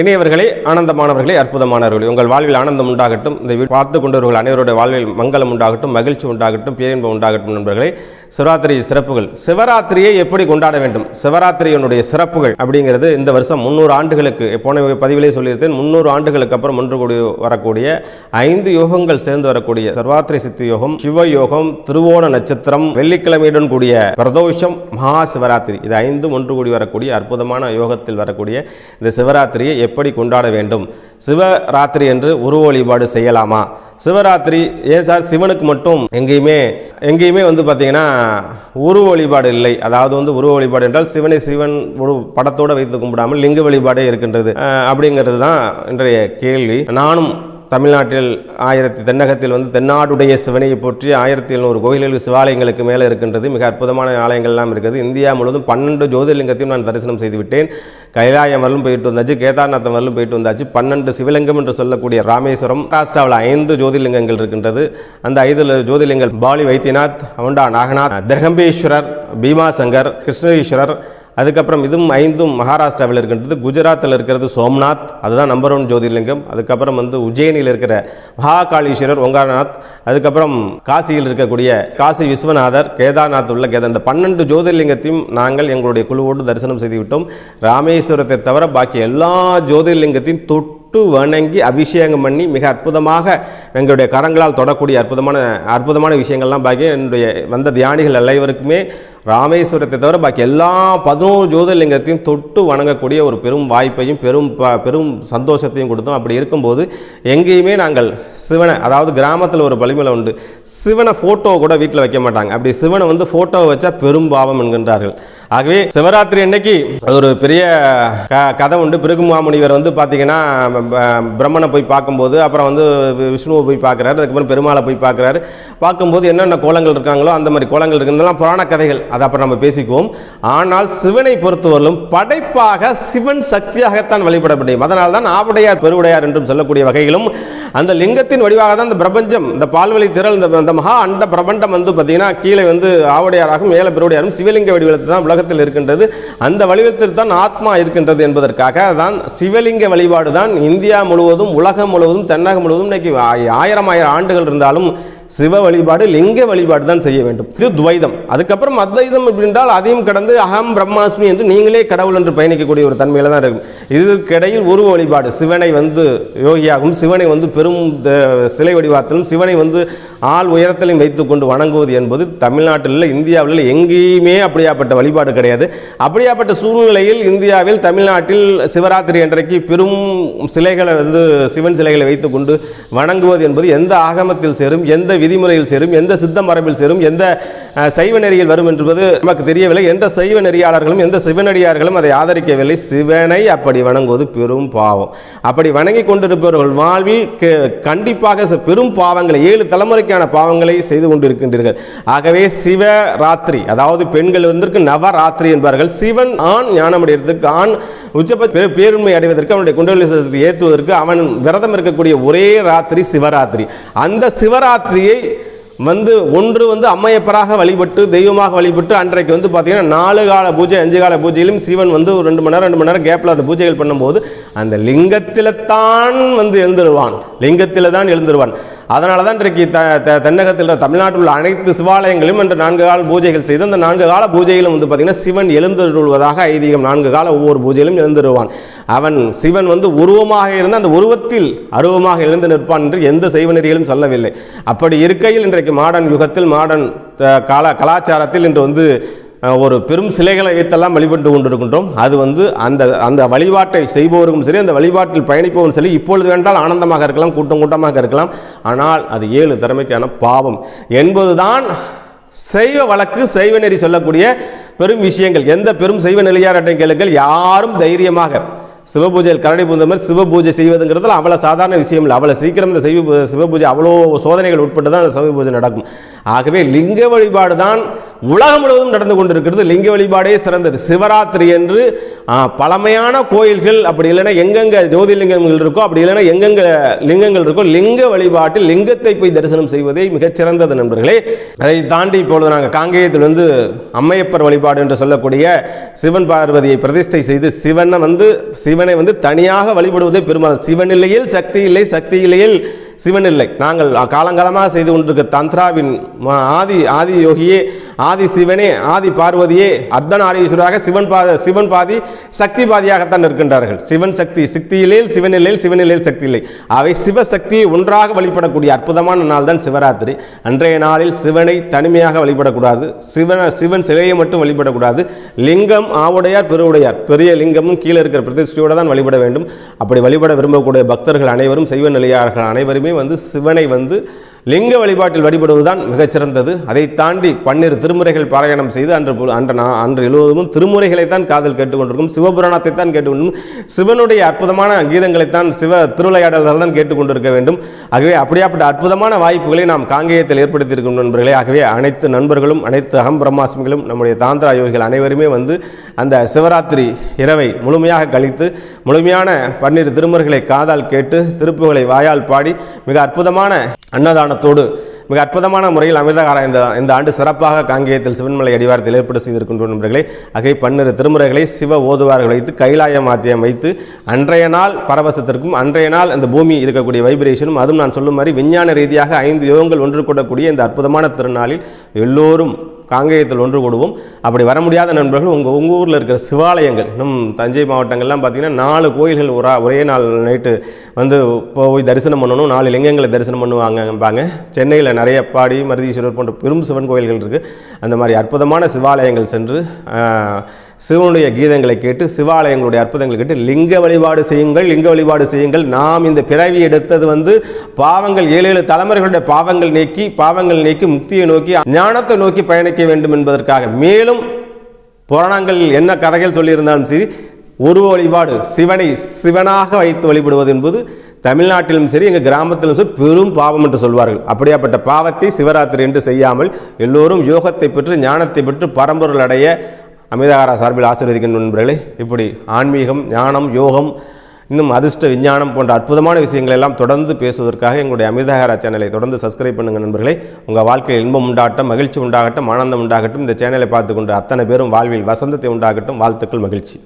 இணையவர்களே ஆனந்தமானவர்களே அற்புதமானவர்களே உங்கள் வாழ்வில் ஆனந்தம் உண்டாகட்டும் இந்த பார்த்து கொண்டவர்கள் அனைவருடைய வாழ்வில் மங்களம் உண்டாகட்டும் மகிழ்ச்சி உண்டாகட்டும் பேரின்பம் உண்டாகட்டும் நண்பர்களே. சிவராத்திரி சிறப்புகள். சிவராத்திரியை எப்படி கொண்டாட வேண்டும்? சிவராத்திரியினுடைய சிறப்புகள் அப்படிங்கிறது இந்த வருஷம் முந்நூறு ஆண்டுகளுக்கு போன பதிவிலே சொல்லியிருந்தேன் முந்நூறு ஆண்டுகளுக்கு அப்புறம் ஒன்று கூடி வரக்கூடிய ஐந்து யோகங்கள் சேர்ந்து வரக்கூடிய சர்வாத்திரி சித்தி யோகம் சிவ யோகம் திருவோண நட்சத்திரம் வெள்ளிக்கிழமையுடன் கூடிய பிரதோஷம் மகா சிவராத்திரி. இது ஐந்து ஒன்று கூடி வரக்கூடிய அற்புதமான யோகத்தில் வரக்கூடிய இந்த சிவராத்திரியை எப்படி கொண்டாட வேண்டும்? சிவராத்திரி என்று உருவ வழிபாடு செய்யலாமா? சிவராத்திரி ஏன் சார் சிவனுக்கு மட்டும் எங்கேயுமே எங்கேயுமே வந்து பார்த்தீங்கன்னா உருவ வழிபாடு இல்லை. அதாவது வந்து உருவ வழிபாடு என்றால் சிவனை சிவன் ஒரு படத்தோடு வைத்து கும்பிடாமல் லிங்க வழிபாடே இருக்கின்றது. அப்படிங்கிறது தான் இன்றைய கேள்வி. நானும் தமிழ்நாட்டில் ஆயிரத்தி தென்னகத்தில் வந்து தென்னாடுடைய சிவனையை போற்றி ஆயிரத்தி எழுநூறு கோயில்கள் சிவாலயங்களுக்கு மேலே இருக்கின்றது. மிக அற்புதமான ஆலயங்கள்லாம் இருக்குது. இந்தியா முழுவதும் பன்னெண்டு ஜோதிர்லிங்கத்தையும் நான் தரிசனம் செய்துவிட்டேன் கைலாயம் வரலும் போயிட்டு வந்தாச்சு கேதார்நாத்தம் வரலும் போயிட்டு வந்தாச்சு. பன்னெண்டு சிவலிங்கம் என்று சொல்லக்கூடிய ராமேஸ்வரம் மகாராஷ்டிராவில் ஐந்து ஜோதிர்லிங்கங்கள் இருக்கின்றது. அந்த ஐந்து ஜோதிர்லிங்கங்கள் பாலி வைத்தியநாத் அவண்டா நாகநாத் திரகம்பேஸ்வரர் பீமாசங்கர் கிருஷ்ணஈஸ்வரர் அதுக்கப்புறம் இதுவும் ஐந்தும் மகாராஷ்டிராவில் இருக்கின்றது. குஜராத்தில் இருக்கிறது சோம்நாத் அதுதான் நம்பர் ஒன் ஜோதிர்லிங்கம். அதுக்கப்புறம் வந்து உஜ்ஜயினியில் இருக்கிற மகாகாளீஸ்வரர் ஓங்காரநாத் அதுக்கப்புறம் காசியில் இருக்கக்கூடிய காசி விஸ்வநாதர் கேதார்நாத் உள்ள கேதார். இந்த பன்னெண்டு ஜோதிர்லிங்கத்தையும் நாங்கள் எங்களுடைய குழுவோடு தரிசனம் செய்துவிட்டோம். ராமேஸ்வரத்தை தவிர பாக்கி எல்லா ஜோதிர்லிங்கத்தையும் தொட்டு தொட்டு வணங்கி அபிஷேகம் பண்ணி மிக அற்புதமாக எங்களுடைய கரங்களால் தொடக்கூடிய அற்புதமான அற்புதமான விஷயங்கள்லாம் பாக்கி என்னுடைய வந்த தியானிகள் அனைவருக்குமே ராமேஸ்வரத்தை தவிர பாக்கி எல்லா பதினோரு ஜோதிர்லிங்கத்தையும் தொட்டு வணங்கக்கூடிய ஒரு பெரும் வாய்ப்பையும் பெரும் ப- பெரும் சந்தோஷத்தையும் கொடுத்தோம். அப்படி இருக்கும்போது எங்கேயுமே நாங்கள் சிவனை அதாவது கிராமத்தில் ஒரு பலிமலை உண்டு. சிவனை ஃபோட்டோ கூட வீட்டில் வைக்க மாட்டாங்க. அப்படி சிவனை வந்து ஃபோட்டோ வச்சா பெரும் பாவம் என்கின்றார்கள். ஆகவே சிவராத்திரி அன்னைக்கு அது ஒரு பெரிய க- கதை உண்டு. பிருகு மாமுனிவர் வந்து பார்த்தீங்கன்னா பிரம்மனை போய் பார்க்கும்போது அப்புறம் வந்து விஷ்ணுவை போய் பார்க்குறாரு. அதுக்கப்புறம் பெருமாளை போய் பார்க்குறாரு. பார்க்கும்போது என்னென்ன கோலங்கள் இருக்காங்களோ அந்த மாதிரி கோலங்கள் இருக்குன்றதெல்லாம் புராண கதைகள். அதை அப்புறம் நம்ம பேசிக்குவோம். ஆனால் சிவனை பொறுத்தவரையிலும் படைப்பாக சிவன் சக்தியாகத்தான் வழிபட முடியும். அதனால தான் ஆவுடையார் பெருவுடையார் என்றும் சொல்லக்கூடிய வகையிலும் அந்த லிங்கத்தின் வடிவாக தான் இந்த பிரபஞ்சம் இந்த பால்வழி திரள் இந்த மகா அண்ட பிரபண்டம் வந்து பார்த்தீங்கன்னா கீழே வந்து ஆவுடையாராகவும் மேலே பெருவுடையாரும் சிவலிங்க வடிவத்தை தான் வடிவத்தில் இருக்கின்றது. அந்த வடிவத்தில் தான் ஆத்மா இருக்கின்றது என்பதற்காக தான் சிவலிங்க வழிபாடு தான் இந்தியா முழுவதும் உலகம் முழுவதும் தென்னகம் முழுவதும் இன்னைக்கு ஆயிரம் ஆயிரம் ஆண்டுகள் இருந்தாலும் சிவ வழிபாடு லிங்க வழிபாடு தான் செய்ய வேண்டும். இது துவைதம். அதுக்கப்புறம் அத்வைதம் என்றால் அதையும் கடந்து அகம் பிரம்மாஸ்மி என்று நீங்களே கடவுள் என்று பயணிக்கக்கூடிய ஒரு தன்மையில் தான் இருக்கும். இதற்கிடையில் உருவ வழிபாடு சிவனை வந்து யோகியாகவும் சிவனை வந்து பெரும் சிலை வடிவாத்திலும் சிவனை வந்து ஆள் உயரத்திலையும் வைத்துக்கொண்டு வணங்குவது என்பது தமிழ்நாட்டில் இந்தியாவில் எங்கேயுமே அப்படியாப்பட்ட வழிபாடு கிடையாது. அப்படியாப்பட்ட சூழ்நிலையில் இந்தியாவில் தமிழ்நாட்டில் சிவராத்திரி அன்றைக்கு பெரும் சிலைகளை வந்து சிவன் சிலைகளை வைத்துக்கொண்டு வணங்குவது என்பது எந்த ஆகமத்தில் சேரும் எந்த விதிமுறையில் சேரும் எந்த சித்த மரபில் சேரும் எந்த சைவ நெறியில் வரும் என்பது நமக்கு தெரியவில்லை. எந்த சைவ நெறியாளர்களும் எந்த சிவனடியார்களும் அதை ஆதரிக்கவில்லை. சிவனை அப்படி வணங்குவது பெரும் பாவம். அப்படி வணங்கி கொண்டிருப்பவர்கள் வாழ்வில் கண்டிப்பாக பெரும் பாவங்களை ஏழு தலைமுறைக்கான பாவங்களை செய்து கொண்டிருக்கின்றீர்கள். ஆகவே சிவராத்திரி அதாவது பெண்கள் வந்திருக்கு நவராத்திரி என்பார்கள். சிவன் ஆண் ஞானமடைகிறதுக்கு ஆண் உச்சபட்ச பேருண்மை அடைவதற்கு அவனுடைய குண்டலினி சக்தியை ஏற்றுவதற்கு அவன் விரதம் இருக்கக்கூடிய ஒரே ராத்திரி சிவராத்திரி. அந்த சிவராத்திரியை வந்து ஒன்று வந்து அம்மையப்பராக வழிபட்டு தெய்வமாக வழிபட்டு அன்றைக்கு வந்து பார்த்தீங்கன்னா நாலு கால பூஜை அஞ்சு கால பூஜையிலும் சிவன் வந்து ஒரு ரெண்டு மணி நேரம் ரெண்டு மணி நேரம் கேப்பில் அந்த பூஜைகள் பண்ணும்போது அந்த லிங்கத்தில் தான் வந்து எழுந்துருவான். லிங்கத்தில் தான் எழுந்துருவான். அதனால தான் இன்றைக்கு த த- தென்னகத்தில் உள்ள தமிழ்நாட்டில் உள்ள அனைத்து சிவாலயங்களும் என்ற நான்கு கால பூஜைகள் செய்து அந்த நான்கு கால பூஜையிலும் வந்து பார்த்திங்கன்னா சிவன் எழுந்தருள்வதாக ஐதீகம் நான்கு கால ஒவ்வொரு பூஜையிலும் எழுந்துருவான் அவன் சிவன் வந்து உருவமாக இருந்து அந்த உருவத்தில் அருவமாக எழுந்து நிற்பான் என்று எந்த செய்வ நெறியிலும் சொல்லவில்லை. அப்படி இருக்கையில் இன்றைக்கு மாடர்ன் யுகத்தில் மாடர்ன் கால கலாச்சாரத்தில் இன்று வந்து ஒரு பெரும் சிலைகளை வைத்தெல்லாம் வழிபட்டு கொண்டிருக்கின்றோம். அது வந்து அந்த அந்த வழிபாட்டை செய்பவருக்கும் சரி அந்த வழிபாட்டில் பயணிப்பவரும் சரி இப்பொழுது வேண்டால் ஆனந்தமாக இருக்கலாம் கூட்டம் கூட்டமாக இருக்கலாம். ஆனால் அது ஏழு திறமைக்கான பாவம். என்பதுதான் செய்வ வழக்கு செய்வ நெறி சொல்லக்கூடிய பெரும் விஷயங்கள். எந்த பெரும் செய்வ நிலையாரட்டை கேளுங்கள் யாரும் தைரியமாக. சிவபூஜையில் கரடி பூந்த மாதிரி சிவபூஜை செய்வதுங்கிறதுல அவ்வளோ சாதாரண விஷயம் இல்லை. அவ்வளோ சீக்கிரம் இந்த சிவ சிவபூஜை அவ்வளோ சோதனைகள் உட்பட்டு தான் அந்த சிவபூஜை நடக்கும். ஆகவே லிங்க வழிபாடு தான் உலகம் முழுவதும் நடந்து கொண்டிருக்கிறது. லிங்க வழிபாடே சிறந்தது. சிவராத்திரி என்று பழமையான கோயில்கள் அப்படி இல்லைன்னா எங்கெங்க ஜோதிலிங்கங்கள் இருக்கோ அப்படி இல்லைன்னா எங்கெங்க லிங்கங்கள் இருக்கோ லிங்க வழிபாட்டில் லிங்கத்தை போய் தரிசனம் செய்வதே மிகச்சிறந்தது நண்பர்களே. அதை தாண்டி இப்பொழுது நாங்கள் காங்கேயத்தில் வந்து அம்மையப்பர் வழிபாடு என்று சொல்லக்கூடிய சிவன் பார்வதியை பிரதிஷ்டை செய்து சிவனை வந்து சிவனை வந்து தனியாக வழிபடுவதே பெருமாள். சிவன் இல்லையில் சக்தி இல்லை சக்தி இல்லையில் சிவன் இல்லை. நாங்கள் காலங்காலமாக செய்து கொண்டிருக்க தந்த்ராவின் ஆதி ஆதி யோகியே ஆதி சிவனே ஆதி பார்வதியே. அர்த்தநாரீஸ்வராக சிவன் பாத சிவன் பாதி சக்தி பாதியாகத்தான் இருக்கின்றார்கள் சிவன் சக்தி சக்தியிலேல் சிவன் இல்லையில் சக்தி இல்லை அவை சிவசக்தியை ஒன்றாக வழிபடக்கூடிய அற்புதமான நாள் தான் சிவராத்திரி. அன்றைய நாளில் சிவனை தனிமையாக வழிபடக்கூடாது. சிவன சிவன் சிலையை மட்டும் வழிபடக்கூடாது. லிங்கம் ஆவுடையார் பெருவுடையார். பெரிய லிங்கமும் கீழே இருக்கிற பிரதிஷ்டையோடு தான் வழிபட வேண்டும். அப்படி வழிபட விரும்பக்கூடிய பக்தர்கள் அனைவரும் சைவ நிலையார்கள் அனைவருமே வந்து சிவனை வந்து லிங்க வழிபாட்டில் வழிபடுவதுதான் மிகச்சிறந்தது. அதை தாண்டி பன்னிரு திருமுறைகள் பாராயணம் செய்து அன்று அன்று நான் அன்று எழுவதும் திருமுறைகளை தான் காதல் கேட்டுக்கொண்டிருக்கும். சிவபுராணத்தை தான் கேட்டுக்கொண்டிருக்கும். சிவனுடைய அற்புதமான கீதங்களைத்தான் சிவ திருவிளையாடல்கள் தான் கேட்டுக்கொண்டிருக்க வேண்டும். ஆகவே அப்படியாப்பட்ட அற்புதமான வாய்ப்புகளை நாம் காங்கேயத்தில் ஏற்படுத்தியிருக்கும் நண்பர்களே. ஆகவே அனைத்து நண்பர்களும் அனைத்து அகம் பிரம்மாஸ்மிகளும் நம்முடைய தாந்திரா யோகிகள் அனைவருமே வந்து அந்த சிவராத்திரி இரவை முழுமையாக கழித்து முழுமையான பன்னிரு திருமுறைகளை காதால் கேட்டு திருப்புகளை வாயால் பாடி மிக அற்புதமான அன்னதானத்தோடு மிக அற்புதமான முறையில் அமிர்தகாரா இந்த இந்த ஆண்டு சிறப்பாக காங்கேயத்தில் சிவன்மலை அடிவாரத்தில் ஏற்பாடு செய்திருக்கின்றோம் நண்பர்களே. அகை பன்னிரு திருமுறைகளை சிவ ஓதுவார்கள் வைத்து கைலாய மாத்தியம் வைத்து அன்றைய நாள் பரவசத்திற்கும் அன்றைய நாள் அந்த பூமி இருக்கக்கூடிய வைப்ரேஷனும் அதுவும் நான் சொல்லும் மாதிரி விஞ்ஞான ரீதியாக ஐந்து யோகங்கள் ஒன்று கூடக்கூடிய இந்த அற்புதமான திருநாளில் எல்லோரும் காங்கேயத்தில் ஒன்று கூடுவோம் அப்படி வர முடியாத நண்பர்கள் உங்கள் உங்கள் ஊரில் இருக்கிற சிவாலயங்கள் இன்னும் தஞ்சை மாவட்டங்கள்லாம் பார்த்தீங்கன்னா நாலு கோயில்கள் ஒரா ஒரே நாள் நைட்டு வந்து போய் தரிசனம் பண்ணணும். நாலு லிங்கங்களை தரிசனம் பண்ணுவாங்கம்பாங்க. சென்னையில் நிறைய பாடி மருதீஸ்வரர் போன்ற பெரும் சிவன் கோயில்கள் இருக்குது அந்த மாதிரி அற்புதமான சிவாலயங்கள் சென்று சிவனுடைய கீதங்களை கேட்டு சிவாலயங்களுடைய அற்புதங்களை கேட்டு லிங்க வழிபாடு செய்யுங்கள் லிங்க வழிபாடு செய்யுங்கள். நாம் இந்த பிறவி எடுத்தது வந்து பாவங்கள் ஏழு ஏழு தலைமுறைகளுடைய பாவங்கள் நீக்கி பாவங்கள் நீக்கி முக்தியை நோக்கி ஞானத்தை நோக்கி பயணிக்க வேண்டும் என்பதற்காக. மேலும் புராணங்கள் என்ன கதைகள் சொல்லியிருந்தாலும் சரி உருவ வழிபாடு சிவனை சிவனாக வைத்து வழிபடுவது என்பது தமிழ்நாட்டிலும் சரி எங்கள் கிராமத்திலும் சரி பெரும் பாவம் என்று சொல்வார்கள். அப்படியாப்பட்ட பாவத்தை சிவராத்திரி என்று செய்யாமல் எல்லோரும் யோகத்தை பெற்று ஞானத்தை பெற்று பரம்பொருள் அடைய அமிர்தகாரா சார்பில் ஆசீர்வதிக்கின்ற நண்பர்களே இப்படி ஆன்மீகம் ஞானம் யோகம் இன்னும் அதிர்ஷ்ட விஞ்ஞானம் போன்ற அற்புதமான விஷயங்களை எல்லாம் தொடர்ந்து பேசுவதற்காக எங்களுடைய அமிர்தகாரா சேனலை தொடர்ந்து சப்ஸ்கிரைப் பண்ணுங்க நண்பர்களே. உங்கள் வாழ்க்கையில் இன்பம் உண்டாகட்டும் மகிழ்ச்சி உண்டாகட்டும் ஆனந்தம் உண்டாகட்டும் இந்த சேனலை பார்த்து கொண்டு அத்தனை பேரும் வாழ்வில் வசந்தத்தை உண்டாகட்டும் வாழ்த்துக்கள் மகிழ்ச்சி.